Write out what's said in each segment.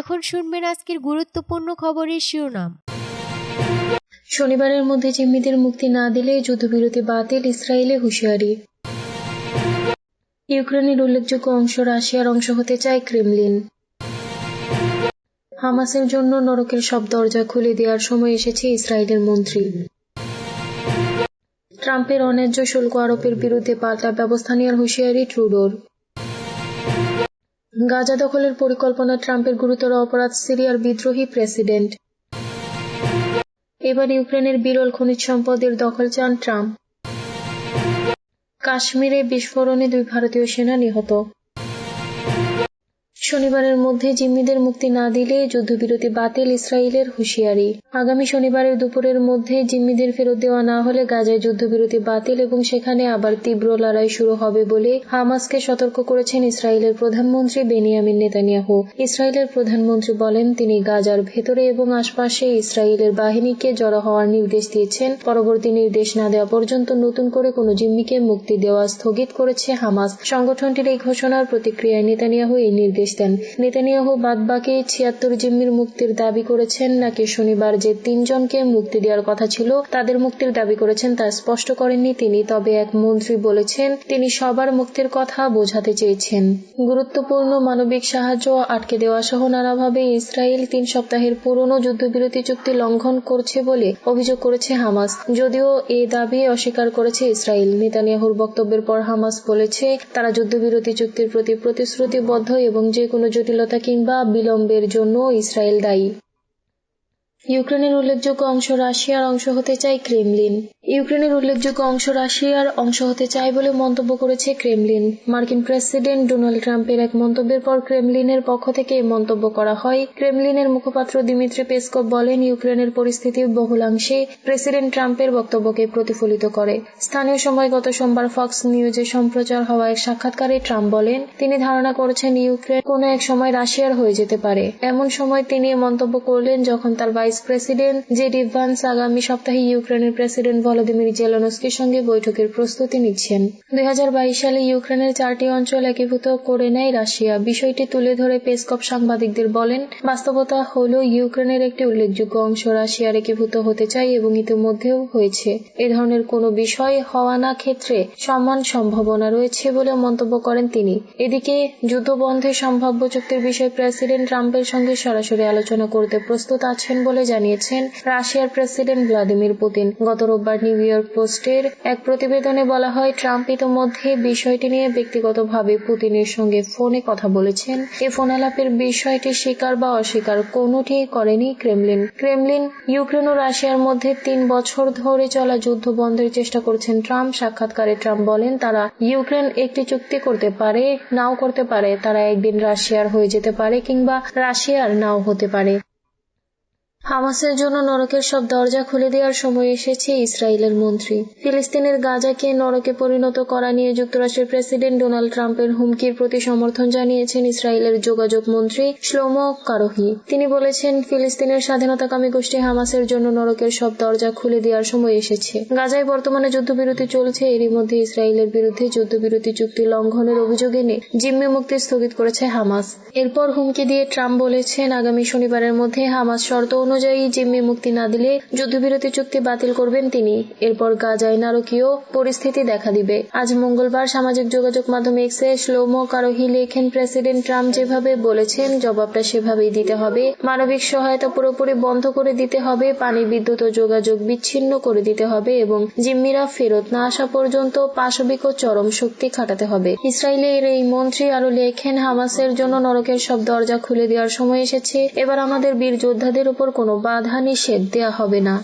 এখন শুনবেন আজকের গুরুত্বপূর্ণ খবরের শিরোনাম। শনিবারের মধ্যে জিম্মিদের মুক্তি না দিলে যুদ্ধবিরতি বাতিল ইসরায়েলে হুঁশিয়ারি। ইউক্রেনের উল্লেখযোগ্য অংশ রাশিয়ার অংশ হতে চায় ক্রেমলিন। হামাসের জন্য নরকের সব দরজা খুলে দেওয়ার সময় এসেছে ইসরায়েলের মন্ত্রী। ট্রাম্পের অন্যায্য শুল্ক আরোপের বিরুদ্ধে পাল্টা ব্যবস্থা নেওয়ার হুঁশিয়ারি ট্রুডোর। গাজা দখলের পরিকল্পনা ট্রাম্পের গুরুতর অপরাধ সিরিয়ার বিদ্রোহী প্রেসিডেন্ট। এবার ইউক্রেনের বিরল খনিজ সম্পদের দখল চান ট্রাম্প। কাশ্মীরে বিস্ফোরণে দুই ভারতীয় সেনা নিহত। শনিবারের মধ্যে জিম্মিদের মুক্তি না দিলে যুদ্ধবিরতি বাতিল ইসরায়েলের হুঁশিয়ারি। আগামী শনিবারের দুপুরের মধ্যে জিম্মিদের ফেরত দেওয়া না হলে গাজায় যুদ্ধবিরতি বাতিল এবং সেখানে আবার তীব্র লড়াই শুরু হবে বলে হামাসকে সতর্ক করেছেন ইসরায়েলের প্রধানমন্ত্রী বেনিয়ামিন নেতানিয়াহু। ইসরায়েলের প্রধানমন্ত্রী বলেন, তিনি গাজার ভেতরে এবং আশপাশে ইসরায়েলের বাহিনীকে জড়ো হওয়ার নির্দেশ দিয়েছেন। পরবর্তী নির্দেশ না দেওয়া পর্যন্ত নতুন করে কোনো জিম্মিকে মুক্তি দেওয়া স্থগিত করেছে হামাস। সংগঠনটির এই ঘোষণার প্রতিক্রিয়ায় নেতানিয়াহু এই নির্দেশ দেন নেতানিয়াহু বাদবাকি ছিয়াত্তর জিম্মির মুক্তির দাবি করেছেন, নাকি শনিবার যে তিনজনকে মুক্তি দেওয়ার কথা ছিল, তাদের মুক্তির দাবি করেছেন তা স্পষ্ট করেননি তিনি, তবে এক মন্ত্রী বলেছেন, তিনি সবার মুক্তির কথা বোঝাতে চেয়েছেন। গুরুত্বপূর্ণ মানবিক সাহায্য আটকে দেওয়া সহ নানাভাবে ইসরায়েল তিন সপ্তাহের পুরনো যুদ্ধবিরতি চুক্তি লঙ্ঘন করছে বলে অভিযোগ করেছে হামাস। যদিও এ দাবি অস্বীকার করেছে ইসরায়েল। নেতানিয়াহুর বক্তব্যের পর হামাস বলেছে, তারা যুদ্ধবিরতি চুক্তির প্রতি প্রতিশ্রুতিবদ্ধ এবং যে কোনো জটিলতা কিংবা বিলম্বের জন্য ইসরায়েল দায়ী। ইউক্রেনের উল্লেখযোগ্য অংশ রাশিয়ার অংশ হতে চায় ক্রেমলিন। ইউক্রেনের উল্লেখযোগ্য অংশ রাশিয়ার অংশ হতে চায় বলে মন্তব্য করেছে ক্রেমলিন। মার্কিন প্রেসিডেন্ট ডোনাল্ড ট্রাম্পের এক মন্তব্যের পর ক্রেমলিনের পক্ষ থেকে মন্তব্য করা হয়। ক্রেমলিনের মুখপাত্র দিমিত্রি পেসকভ বলেন, ইউক্রেনের পরিস্থিতি বহুলাংশে প্রেসিডেন্ট ট্রাম্পের বক্তব্যকে প্রতিফলিত করে। স্থানীয় সময় গত সোমবার ফক্স নিউজে সম্প্রচার হওয়া এক সাক্ষাৎকারে ট্রাম্প বলেন, তিনি ধারণা করেছেন ইউক্রেন কোনো এক সময় রাশিয়ার হয়ে যেতে পারে। এমন সময় তিনি মন্তব্য করলেন যখন তার ভাইস প্রেসিডেন্ট জেডি ভান্স আগামী সপ্তাহে ইউক্রেনের প্রেসিডেন্ট ভলোদিমির জেলনস্কির সঙ্গে বৈঠকের প্রস্তুতি নিচ্ছেন। দুই হাজার বাইশ সালে ইউক্রেনের চারটি অঞ্চল একীভূত করে নেয় রাশিয়া। বিষয়টি তুলে ধরে পেসকপ সাংবাদিকদের বলেন, বাস্তবতা হল ইউক্রেনের একটি উল্লেখযোগ্য অংশ রাশিয়ার একীভূত হতে চায় এবং ইতিমধ্যেও হয়েছে। এ ধরনের কোনো বিষয় হওয়া না ক্ষেত্রে সমান সম্ভাবনা রয়েছে বলে মন্তব্য করেন তিনি। এদিকে যুদ্ধ বন্ধে সম্ভাব্য চুক্তির বিষয়ে প্রেসিডেন্ট ট্রাম্পের সঙ্গে সরাসরি আলোচনা করতে প্রস্তুত আছেন বলে জানিয়েছেন, রাশিয়ার প্রেসিডেন্ট ভ্লাদিমির পুতিন। গত রোববার নিউ ইয়র্ক পোস্টের এক প্রতিবেদনে বলা হয়, ট্রাম্প ইতোমধ্যে বিষয়টি নিয়ে ব্যক্তিগতভাবে পুতিনের সঙ্গে ফোনে কথা বলেছেন। এ ফোন আলাপের বিষয়টি স্বীকার বা অস্বীকার কোনটি করেনি ক্রেমলিন। ক্রেমলিন, ইউক্রেন ও রাশিয়ার মধ্যে তিন বছর ধরে চলা যুদ্ধ বন্ধের চেষ্টা করছেন ট্রাম্প। সাক্ষাৎকারে ট্রাম্প বলেন, তারা ইউক্রেন একটি চুক্তি করতে পারে, নাও করতে পারে। তারা একদিন রাশিয়ার হয়ে যেতে পারে কিংবা রাশিয়ার নাও হতে পারে। হামাসের জন্য নরকের সব দরজা খুলে দেওয়ার সময় এসেছে ইসরায়েলের মন্ত্রী। ফিলিস্তিনের গাজাকে নরকে পরিণত করা নিয়ে যুক্তরাষ্ট্রের প্রেসিডেন্ট ডোনাল্ড ট্রাম্পের হুমকির প্রতি সমর্থন জানিয়েছেন ইসরায়েলের যোগাযোগ মন্ত্রী শ্লোমো কারোহি। তিনি বলেছেন, ফিলিস্তিনের স্বাধীনতাকামী গোষ্ঠী হামাসের জন্য নরকের সব দরজা খুলে দেওয়ার সময় এসেছে। গাজায় বর্তমানে যুদ্ধবিরতি চলছে, এরই মধ্যে ইসরায়েলের বিরুদ্ধে যুদ্ধবিরতি চুক্তি লঙ্ঘনের অভিযোগ এনে জিম্মি মুক্তি স্থগিত করেছে হামাস। এরপর হুমকি দিয়ে ট্রাম্প বলেছেন, আগামী শনিবারের মধ্যে হামাস শর্ত অনুযায়ী জিম্মি মুক্তি না দিলে যুদ্ধবিরতি চুক্তি বাতিল করবেন তিনি। এরপর গাজায় নারকীয় পরিস্থিতি দেখা দিবে। আজ মঙ্গলবার সামাজিক যোগাযোগ মাধ্যম এক্সে শ্লোমো কারোহি লেখেন প্রেসিডেন্ট ট্রাম্প যেভাবে বলেছেন, জবাবটা সেভাবেই দিতে হবে। মানবিক সহায়তা পুরোপুরি বন্ধ করে দিতে হবে, পানি বিদ্যুৎ ও যোগাযোগ বিচ্ছিন্ন করে দিতে হবে এবং জিম্মিরা ফেরত না আসা পর্যন্ত পাশবিক ও চরম শক্তি খাটাতে হবে। ইসরায়েলের এই মন্ত্রী আরও লেখেন, হামাসের জন্য নরকের সব দরজা খুলে দেওয়ার সময় এসেছে। এবার আমাদের বীর যোদ্ধাদের উপর কোনো বাধা নিষেধ দেয়া হবে না।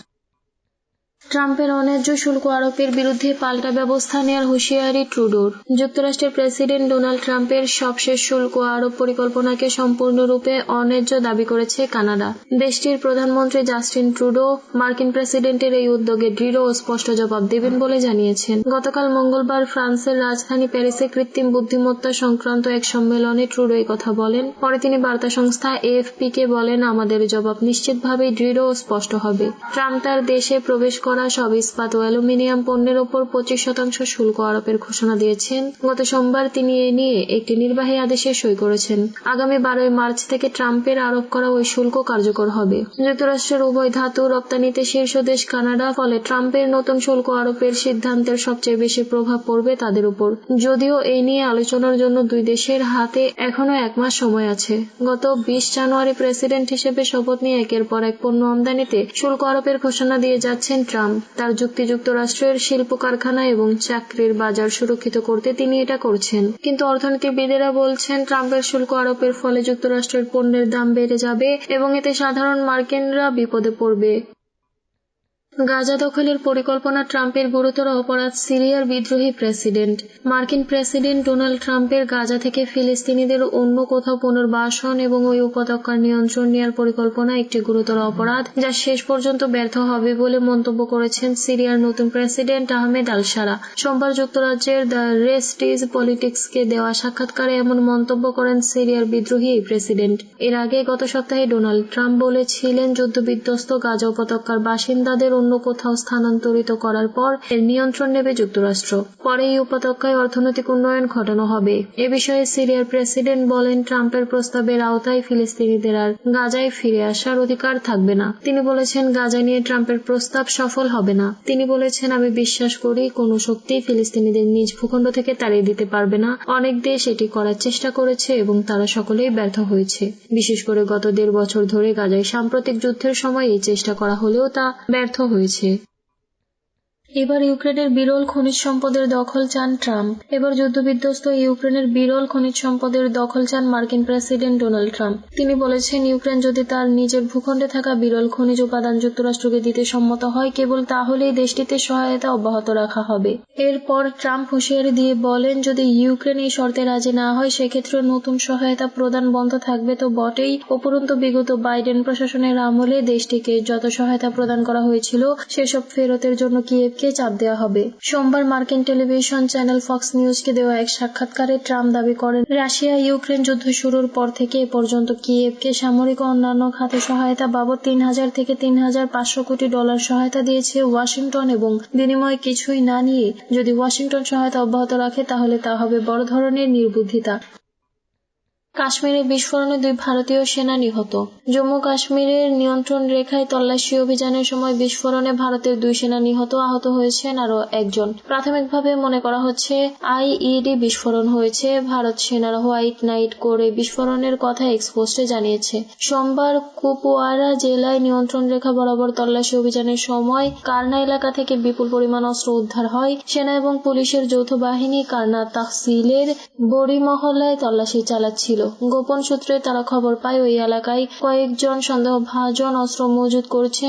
ট্রাম্পের অন্যায্য শুল্ক আরোপের বিরুদ্ধে পাল্টা ব্যবস্থা নেওয়ার হুঁশিয়ারি ট্রুডোর। যুক্তরাষ্ট্রের প্রেসিডেন্ট ডোনাল্ড ট্রাম্পের সবশেষ শুল্ক আরোপ পরিকল্পনাকে সম্পূর্ণরূপে অন্যায্য দাবি করেছে কানাডা। দেশটির প্রধানমন্ত্রী জাস্টিন ট্রুডো, মার্কিন প্রেসিডেন্টের এই উদ্যোগে দৃঢ় ও স্পষ্ট জবাব দেবেন বলে জানিয়েছেন। গতকাল মঙ্গলবার ফ্রান্সের রাজধানী প্যারিসে কৃত্রিম বুদ্ধিমত্তা সংক্রান্ত এক সম্মেলনে ট্রুডো এই কথা বলেন। পরে তিনি বার্তা সংস্থা এএফপি কে বলেন, আমাদের জবাব নিশ্চিতভাবেই দৃঢ় ও স্পষ্ট হবে। ট্রাম্প তার দেশে প্রবেশ করা সব ইস্পাত ও অ্যালুমিনিয়াম পণ্যের ওপর পঁচিশ শতাংশ শুল্ক আরোপের ঘোষণা দিয়েছেন। গত সোমবার তিনি এ নিয়ে একটি নির্বাহী আদেশে সই করেছেন। আগামী বারোই মার্চ থেকে ট্রাম্পের আরোপ করা ওই শুল্ক কার্যকর হবে। যুক্তরাষ্ট্রের উভয় ধাতু রপ্তানিতে শীর্ষ দেশ কানাডা, ফলে ট্রাম্পের নতুন শুল্ক আরোপের সিদ্ধান্তের সবচেয়ে বেশি প্রভাব পড়বে তাদের উপর। যদিও এই নিয়ে আলোচনার জন্য দুই দেশের হাতে এখনও এক মাস সময় আছে। গত বিশ জানুয়ারি প্রেসিডেন্ট হিসেবে শপথ নিয়ে একের পর এক পণ্য আমদানিতে শুল্ক আরোপের ঘোষণা দিয়ে যাচ্ছেন ট্রাম্প। তার যুক্তি যুক্তরাষ্ট্রের শিল্প কারখানা এবং চাকরির বাজার সুরক্ষিত করতে তিনি এটা করছেন। কিন্তু অর্থনীতিবিদেরা বলছেন, ট্রাম্পের শুল্ক আরোপের ফলে যুক্তরাষ্ট্রের পণ্যের দাম বেড়ে যাবে এবং এতে সাধারণ মার্কিনরা বিপদে পড়বে। গাজা দখলের পরিকল্পনা ট্রাম্পের গুরুতর অপরাধ সিরিয়ার বিদ্রোহী প্রেসিডেন্ট। মার্কিন প্রেসিডেন্ট ডোনাল্ড ট্রাম্পের গাজা থেকে ফিলিস্তিনিদের অন্য কোথাও পুনর্বাসন এবং ওই উপত্যকার নিয়ন্ত্রণ নেওয়ার পরিকল্পনা একটি গুরুতর অপরাধ, যা শেষ পর্যন্ত ব্যর্থ হবে বলে মন্তব্য করেছেন সিরিয়ার নতুন প্রেসিডেন্ট আহমেদ আল সারা সোমবার যুক্তরাজ্যের দ্য রেস্ট ইজ পলিটিক্সকে দেওয়া সাক্ষাৎকারে এমন মন্তব্য করেন সিরিয়ার বিদ্রোহী এই প্রেসিডেন্ট। এর আগে গত সপ্তাহে ডোনাল্ড ট্রাম্প বলেছিলেন, যুদ্ধবিধ্বস্ত গাজা উপত্যকার বাসিন্দাদের অন্য কোথাও স্থানান্তরিত করার পর এর নিয়ন্ত্রণ নেবে যুক্তরাষ্ট্র। পরে এই উপত্যকায় অর্থনৈতিক উন্নয়ন ঘটানো হবে। এ বিষয়ে সিরিয়ার প্রেসিডেন্ট বলেন, ট্রাম্পের প্রস্তাবের আওতায় ফিলিস্তিনিদের আর গাজায় ফিরে আসার অধিকার থাকবে না। তিনি বলেছেন, গাজা নিয়ে ট্রাম্পের প্রস্তাব সফল হবে না। তিনি বলেছেন, আমি বিশ্বাস করি কোনো শক্তি ফিলিস্তিনিদের নিজ ভূখণ্ড থেকে তাড়িয়ে দিতে পারবে না। অনেক দেশ এটি করার চেষ্টা করেছে এবং তারা সকলেই ব্যর্থ হয়েছে। বিশেষ করে গত দেড় বছর ধরে গাজায় সাম্প্রতিক যুদ্ধের সময় এই চেষ্টা করা হলেও তা ব্যর্থ হয়েছে এবার ইউক্রেনের বিরল খনিজ সম্পদের দখল চান ট্রাম্প। এবার যুদ্ধবিধ্বস্ত ইউক্রেনের বিরল খনিজ সম্পদের দখল চান মার্কিন প্রেসিডেন্ট ডোনাল্ড ট্রাম্প। তিনি বলেছেন, ইউক্রেন যদি তার নিজের ভূখণ্ডে থাকা বিরল খনিজ উপাদান যুক্তরাষ্ট্রকে দিতে সম্মত হয়, কেবল তাহলেই দেশটিতে সহায়তা অব্যাহত রাখা হবে। এরপর ট্রাম্প হুঁশিয়ারি দিয়ে বলেন, যদি ইউক্রেন এই শর্তে রাজি না হয়, সেক্ষেত্রে নতুন সহায়তা প্রদান বন্ধ থাকবে তো বটেই। উপরন্তু, বিগত বাইডেন প্রশাসনের আমলে দেশটিকে যত সহায়তা প্রদান করা হয়েছিল, সেসব ফেরতের জন্য কিয়েভকে চাপ দেওয়া হবে। সোমবার মার্কিন টেলিভিশন চ্যানেল ফক্স নিউজকে দেওয়া এক সাক্ষাৎকারে ট্রাম্প দাবি করেন, রাশিয়া ইউক্রেন যুদ্ধ শুরুর পর থেকে এ পর্যন্ত কিয়েভকে সামরিক ও অন্যান্য খাতে সহায়তা বাবদ তিন হাজার থেকে তিন হাজার পাঁচশো কোটি ডলার সহায়তা দিয়েছে ওয়াশিংটন এবং বিনিময়ে কিছুই না নিয়ে যদি ওয়াশিংটন সহায়তা অব্যাহত রাখে তাহলে তা হবে বড় ধরনের নির্বুদ্ধিতা। কাশ্মীরে বিস্ফোরণে দুই ভারতীয় সেনা নিহত। জম্মু কাশ্মীরের নিয়ন্ত্রণ রেখায় তল্লাশি অভিযানের সময় বিস্ফোরণে ভারতের দুই সেনা নিহত আহত হয়েছেন আরও একজন। প্রাথমিকভাবে মনে করা হচ্ছে, আইইডি বিস্ফোরণ হয়েছে। ভারত সেনার হোয়াইট নাইট করে বিস্ফোরণের কথা এক্সপোস্টে জানিয়েছে। সোমবার কুপওয়ারা জেলায় নিয়ন্ত্রণ রেখা বরাবর তল্লাশি অভিযানের সময় কারনা এলাকা থেকে বিপুল পরিমাণ অস্ত্র উদ্ধার হয়। সেনা এবং পুলিশের যৌথ বাহিনী কারনা তাহসিলের বড়ি মহল্লায় তল্লাশি চালাচ্ছিল। গোপন সূত্রে তারা খবর পায় ওই এলাকায় কয়েকজন সন্দেহভাজন অস্ত্র মজুত করছেন